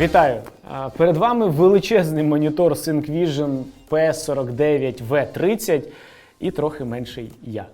Вітаю! Перед вами величезний монітор Syncvision P49V30 і трохи менший я.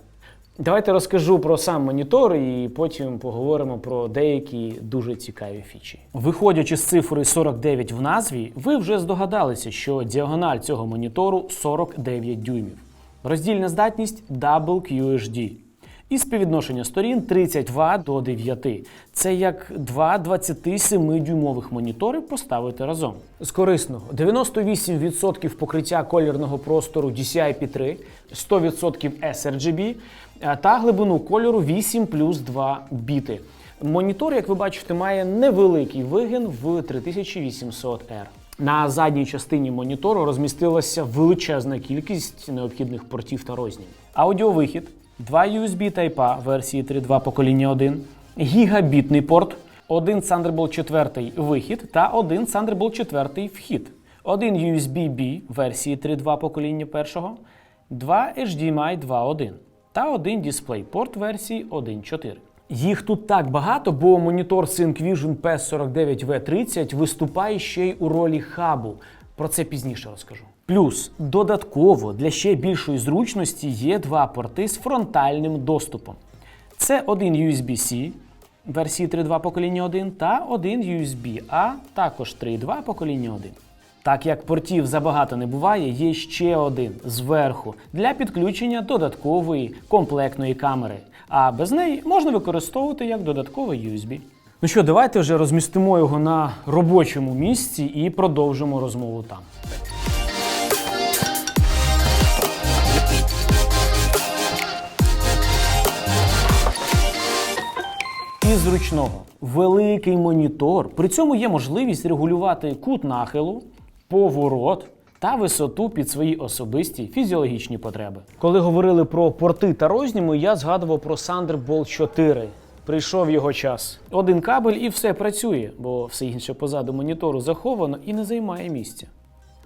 Давайте розкажу про сам монітор і потім поговоримо про деякі дуже цікаві фічі. Виходячи з цифри 49 в назві, ви вже здогадалися, що діагональ цього монітору 49 дюймів. Роздільна здатність Double QHD. І співвідношення сторін 32 до 9. Це як два 27-дюймових монітори поставити разом. З корисного 98% покриття колірного простору DCI-P3, 100% sRGB та глибину кольору 8 плюс 2 біти. Монітор, як ви бачите, має невеликий вигін в 3800R. На задній частині монітору розмістилася величезна кількість необхідних портів та рознів. Аудіовихід, два USB Type-A версії 3.2 покоління 1, гігабітний порт, один Thunderbolt 4 вихід та один Thunderbolt 4 вхід, один USB-B версії 3.2 покоління першого, два HDMI 2.1 та один DisplayPort версії 1.4. Їх тут так багато, бо монітор Syncvision P49V30 виступає ще й у ролі хабу. Про це пізніше розкажу. Плюс додатково для ще більшої зручності є два порти з фронтальним доступом. Це один USB-C версії 3.2 покоління 1 та один USB-A, також 3.2 покоління 1. Так як портів забагато не буває, є ще один зверху для підключення додаткової комплектної камери. А без неї можна використовувати як додатковий USB. Ну що, давайте вже розмістимо його на робочому місці і продовжимо розмову там. Із зручного великий монітор. При цьому є можливість регулювати кут нахилу, поворот та висоту під свої особисті фізіологічні потреби. Коли говорили про порти та розніми, я згадував про Thunderbolt 4. Прийшов його час. Один кабель і все працює, бо все інше позаду монітору заховано і не займає місця.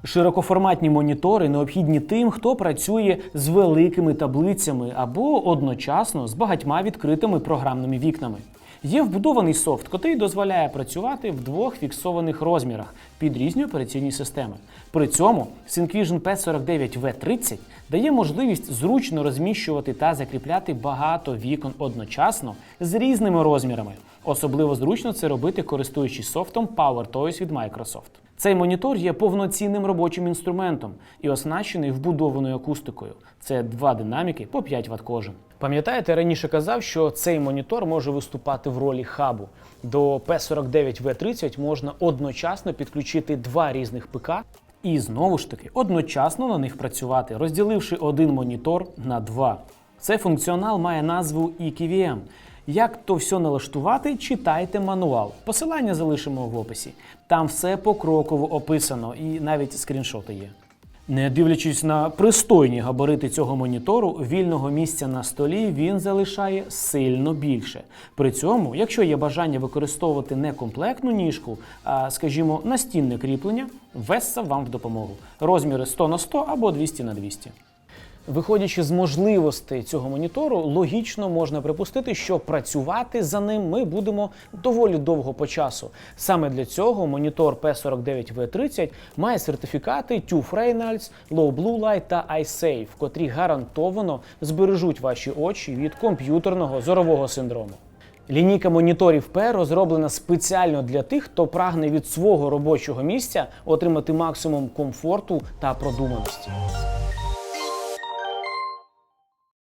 Широкоформатні монітори необхідні тим, хто працює з великими таблицями або одночасно з багатьма відкритими програмними вікнами. Є вбудований софт, котрий дозволяє працювати в двох фіксованих розмірах під різні операційні системи. При цьому Syncvision P49V30 дає можливість зручно розміщувати та закріпляти багато вікон одночасно з різними розмірами. Особливо зручно це робити, користуючись софтом PowerToys від Microsoft. Цей монітор є повноцінним робочим інструментом і оснащений вбудованою акустикою. Це два динаміки по 5 Вт кожен. Пам'ятаєте, раніше казав, що цей монітор може виступати в ролі хабу. До P49V30 можна одночасно підключити два різних ПК і знову ж таки одночасно на них працювати, розділивши один монітор на два. Цей функціонал має назву EKVM. Як то все налаштувати, читайте мануал. Посилання залишимо в описі. Там все покроково описано і навіть скріншоти є. Не дивлячись на пристойні габарити цього монітору, вільного місця на столі він залишає сильно більше. При цьому, якщо є бажання використовувати не комплектну ніжку, а, скажімо, настінне кріплення, Весса вам в допомогу. Розміри 100 на 100 або 200 на 200. Виходячи з можливостей цього монітору, логічно можна припустити, що працювати за ним ми будемо доволі довго по часу. Саме для цього монітор P49V30 має сертифікати TÜV Rheinland, Low Blue Light та iSafe, котрі гарантовано збережуть ваші очі від комп'ютерного зорового синдрому. Лінійка моніторів P розроблена спеціально для тих, хто прагне від свого робочого місця отримати максимум комфорту та продуманості.